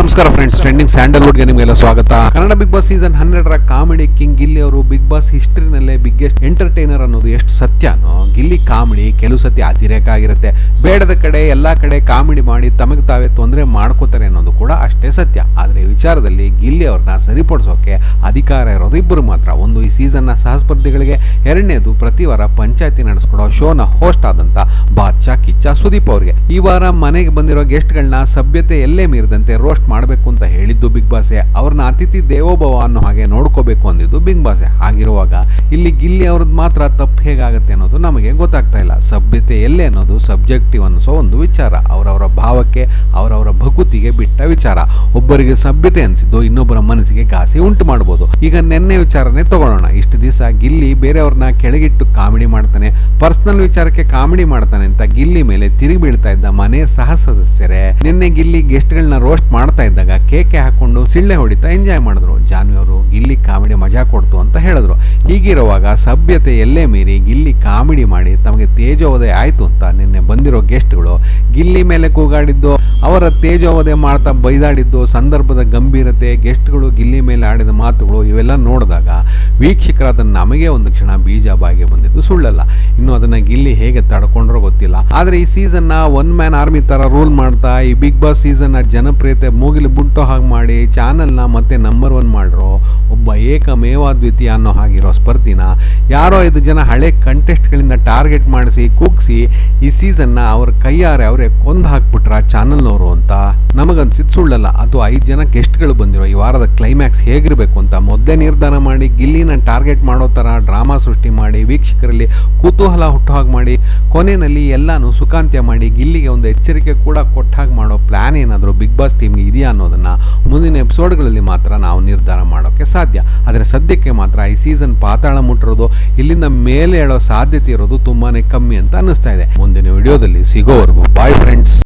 ನಮಸ್ಕಾರ friends trending ಸ್ಯಾಂಡಲ್ವುಡ್ಗೆ ನಿಮಗೆಲ್ಲ ಸ್ವಾಗತ. ಕನ್ನಡ ಬಿಗ್ ಬಾಸ್ ಸೀಸನ್ ಹನ್ನೆರಡರ ಕಾಮಿಡಿ ಕಿಂಗ್ ಗಿಲ್ಲಿ ಅವರು ಬಿಗ್ ಬಾಸ್ ಹಿಸ್ಟ್ರಿನಲ್ಲೇ ಬಿಗ್ಗೆಸ್ಟ್ ಎಂಟರ್ಟೈನರ್ ಅನ್ನೋದು ಎಷ್ಟು ಸತ್ಯನೋ ಗಿಲ್ಲಿ ಕಾಮಿಡಿ ಕೆಲವು ಸತಿ ಅತಿರೇಕ ಆಗಿರುತ್ತೆ ಬೇಡದ ಕಡೆ, ಎಲ್ಲಾ ಕಡೆ ಕಾಮಿಡಿ ಮಾಡಿ ತಮಗೆ ತಾವೇ ತೊಂದರೆ ಮಾಡ್ಕೋತಾರೆ ಅನ್ನೋದು ಕೂಡ ಅಷ್ಟೇ ಸತ್ಯ. ಆದರೆ ವಿಚಾರದಲ್ಲಿ ಗಿಲ್ಲಿ ಅವ್ರನ್ನ ಸರಿಪಡಿಸೋಕೆ ಅಧಿಕಾರ ಇರೋದು ಇಬ್ಬರು ಮಾತ್ರ. ಒಂದು ಈ ಸೀಸನ್ನ ಸಹಸ್ಪರ್ಧಿಗಳಿಗೆ ಎರಡನೇದು ಪ್ರತಿ ವಾರ ಪಂಚಾಯತಿ ನಡೆಸ್ಕೊಡೋ ಶೋನ ಹೋಸ್ಟ್ ಆದಂತ ಸುದೀಪ್ ಅವರಿಗೆ. ಈ ವಾರ ಮನೆಗೆ ಬಂದಿರೋ ಗೆಸ್ಟ್ಗಳನ್ನ ಸಭ್ಯತೆ ಎಲ್ಲೇ ಮೀರಿದಂತೆ ರೋಸ್ಟ್ ಮಾಡಬೇಕು ಅಂತ ಹೇಳಿದ್ದು ಬಿಗ್ ಬಾಸೆ ಅವ್ರನ್ನ ಅತಿಥಿ ದೇವೋಭವ ಅನ್ನೋ ಹಾಗೆ ನೋಡ್ಕೋಬೇಕು ಅಂದಿದ್ದು ಬಿಗ್ ಬಾಸೆ ಹಾಗಿರುವಾಗ ಇಲ್ಲಿ ಗಿಲ್ಲಿ ಅವ್ರದ್ದು ಮಾತ್ರ ತಪ್ಪು ಹೇಗಾಗುತ್ತೆ ಅನ್ನೋದು ನಮಗೆ ಗೊತ್ತಾಗ್ತಾ ಇಲ್ಲ. ಸಭ್ಯತೆ ಎಲ್ಲೇ ಅನ್ನೋದು ಸಬ್ಜೆಕ್ಟಿವ್ ಅನ್ನಿಸೋ ಒಂದು ವಿಚಾರ. ಭಾವಕ್ಕೆ ಅವರವರ ಭಕುತಿಗೆ ಬಿಟ್ಟ ವಿಚಾರ. ಒಬ್ಬರಿಗೆ ಸಭ್ಯತೆ ಅನಿಸಿದ್ದು ಇನ್ನೊಬ್ಬರ ಮನಸ್ಸಿಗೆ ಘಾಸಿ ಉಂಟು ಮಾಡಬಹುದು ಈಗ ನೆನ್ನೆ ವಿಚಾರನೆ ತಗೊಳ್ಳೋಣ. ಇಷ್ಟು ದಿವಸ ಗಿಲ್ಲಿ ಬೇರೆಯವ್ರನ್ನ ಕೆಳಗಿಟ್ಟು ಕಾಮಿಡಿ ಮಾಡ್ತಾನೆ, ಪರ್ಸನಲ್ ವಿಚಾರಕ್ಕೆ ಕಾಮಿಡಿ ಮಾಡ್ತಾನೆ ಅಂತ ಗಿಲ್ಲಿ ಮೇಲೆ ತಿರುಗಿ ಬೀಳ್ತಾ ಇದ್ದ ಮನೆ ಸಹ ಸದಸ್ಯರೇ. ನಿನ್ನೆ ಗಿಲ್ಲಿ ಗೆಸ್ಟ್ಗಳನ್ನ ರೋಸ್ಟ್ ಮಾಡ್ತಾ ಇದ್ದಾಗ ಕೇಕೆ ಹಾಕೊಂಡು ಸಿಳ್ಳೆ ಹೊಡಿತಾ ಎಂಜಾಯ್ ಮಾಡಿದ್ರು. ಜಾನ್ವಿ ಅವರು ಗಿಲ್ಲಿ ಕಾಮಿಡಿ ಮಜಾ ಕೊಡ್ತು ಅಂತ ಹೇಳಿದ್ರು. ಹೀಗಿರುವಾಗ ಸಭ್ಯತೆ ಎಲ್ಲೇ ಮೀರಿ ಗಿಲ್ಲಿ ಕಾಮಿಡಿ ಮಾಡಿ ತಮಗೆ ತೇಜೋದಯ ಆಯ್ತು ಅಂತ ನಿನ್ನೆ ಬಂದಿರೋ ಗೆಸ್ಟ್ಗಳು ಗಿಲ್ಲಿ ಮೇಲೆ ಕೂಗಾಡಿದ್ದು ಅವರ ತೇಜೋವಧೆ ಮಾಡ್ತಾ ಬೈದಾಡಿದ್ದು, ಸಂದರ್ಭದ ಗಂಭೀರತೆ, ಗೆಸ್ಟ್ಗಳು ಗಿಲ್ಲಿ ಮೇಲೆ ಆಡಿದ ಮಾತುಗಳು ಇವೆಲ್ಲ ನೋಡಿದಾಗ ವೀಕ್ಷಕರಾದ ನಮಗೆ ಒಂದು ಕ್ಷಣ ಬೀಜ ಬಾಗಿ ಬಂದಿದ್ದು ಸುಳ್ಳಲ್ಲ. ಇನ್ನು ಅದನ್ನ ಗಿಲ್ಲಿ ಹೇಗೆ ತಡ್ಕೊಂಡ್ರೋ ಗೊತ್ತಿಲ್ಲ. ಆದ್ರೆ ಈ ಸೀಸನ್ನ ಒನ್ ಮ್ಯಾನ್ ಆರ್ಮಿ ತರ ರೂಲ್ ಮಾಡ್ತಾ, ಈ ಬಿಗ್ ಬಾಸ್ ಸೀಸನ್ನ ಜನಪ್ರಿಯತೆ ಮೂಗಿಲು ಬುಟ್ಟೋ ಹಾಗೆ ಮಾಡಿ ಚಾನೆಲ್ನ ಮತ್ತೆ ನಂಬರ್ ಒನ್ ಮಾಡ್ರೋ ಒಬ್ಬ ಏಕಮೇವಾದ್ವಿತೀಯ ಅನ್ನೋ ಹಾಗಿರೋ ಸ್ಪರ್ಧಿನ ಯಾರೋ ಐದು ಜನ ಹಳೆ ಕಂಟೆಸ್ಟ್ಗಳಿಂದ ಟಾರ್ಗೆಟ್ ಮಾಡಿಸಿ, ಕುಗ್ಸಿ ಈ ಸೀಸನ್ನ ಅವ್ರ ಕೈಯಾರೆ ಅವರೇ ಕೊಂದು ಹಾಕ್ಬಿಟ್ರ. ಚಾನಲ್ನವರು ಅಂತ ನಮಗನ್ಸಿದ್ ಸುಳ್ಳಲ್ಲ. ಅದು ಐದು ಜನ ಗೆಸ್ಟ್ಗಳು ಬಂದಿರೋ ಈ ವಾರದ ಕ್ಲೈಮ್ಯಾಕ್ಸ್ ಹೇಗಿರಬೇಕು ಅಂತ ಮೊದಲೇ ನಿರ್ಧಾರ ಮಾಡಿ ಗಿಲ್ಲಿನ ಟಾರ್ಗೆಟ್ ಮಾಡೋ ಥರ ಡ್ರಾಮಾ ಸೃಷ್ಟಿ ಮಾಡಿ, ವೀಕ್ಷಕರಲ್ಲಿ ಕುತೂಹಲ ಹುಟ್ಟುಹಾಗೆ ಮಾಡಿ ಕೊನೆಯಲ್ಲಿ ಎಲ್ಲಾನು ಸುಖಾಂತ್ಯ ಮಾಡಿ, ಗಿಲ್ಲಿಗೆ ಒಂದು ಎಚ್ಚರಿಕೆ ಕೂಡ ಕೊಟ್ಟ ಹಾಗೆ ಮಾಡೋ ಪ್ಲಾನ್ ಏನಾದರೂ ಬಿಗ್ ಬಾಸ್ ಟೀಮ್ಗೆ ಇದೆಯಾ ಅನ್ನೋದನ್ನ ಮುಂದಿನ ಎಪಿಸೋಡ್ಗಳಲ್ಲಿ ಮಾತ್ರ ನಾವು ನಿರ್ಧಾರ ಮಾಡೋಕೆ ಸಾಧ್ಯ. ಆದರೆ ಸದ್ಯಕ್ಕೆ ಮಾತ್ರ ಈ ಸೀಸನ್ ಪಾತಾಳ ಮುಟ್ಟಿರೋದು ಇಲ್ಲಿಂದ ಮೇಲೆ ಹೇಳೋ ಸಾಧ್ಯತೆ ಇರೋದು ತುಂಬಾನೇ ಕಮ್ಮಿ ಅಂತ ಅನ್ನಿಸ್ತಾ ಇದೆ. ಮುಂದಿನ ವಿಡಿಯೋದಲ್ಲಿ ಸಿಗೋವರೆಗೂ ಬಾಯ್ ಫ್ರೆಂಡ್ಸ್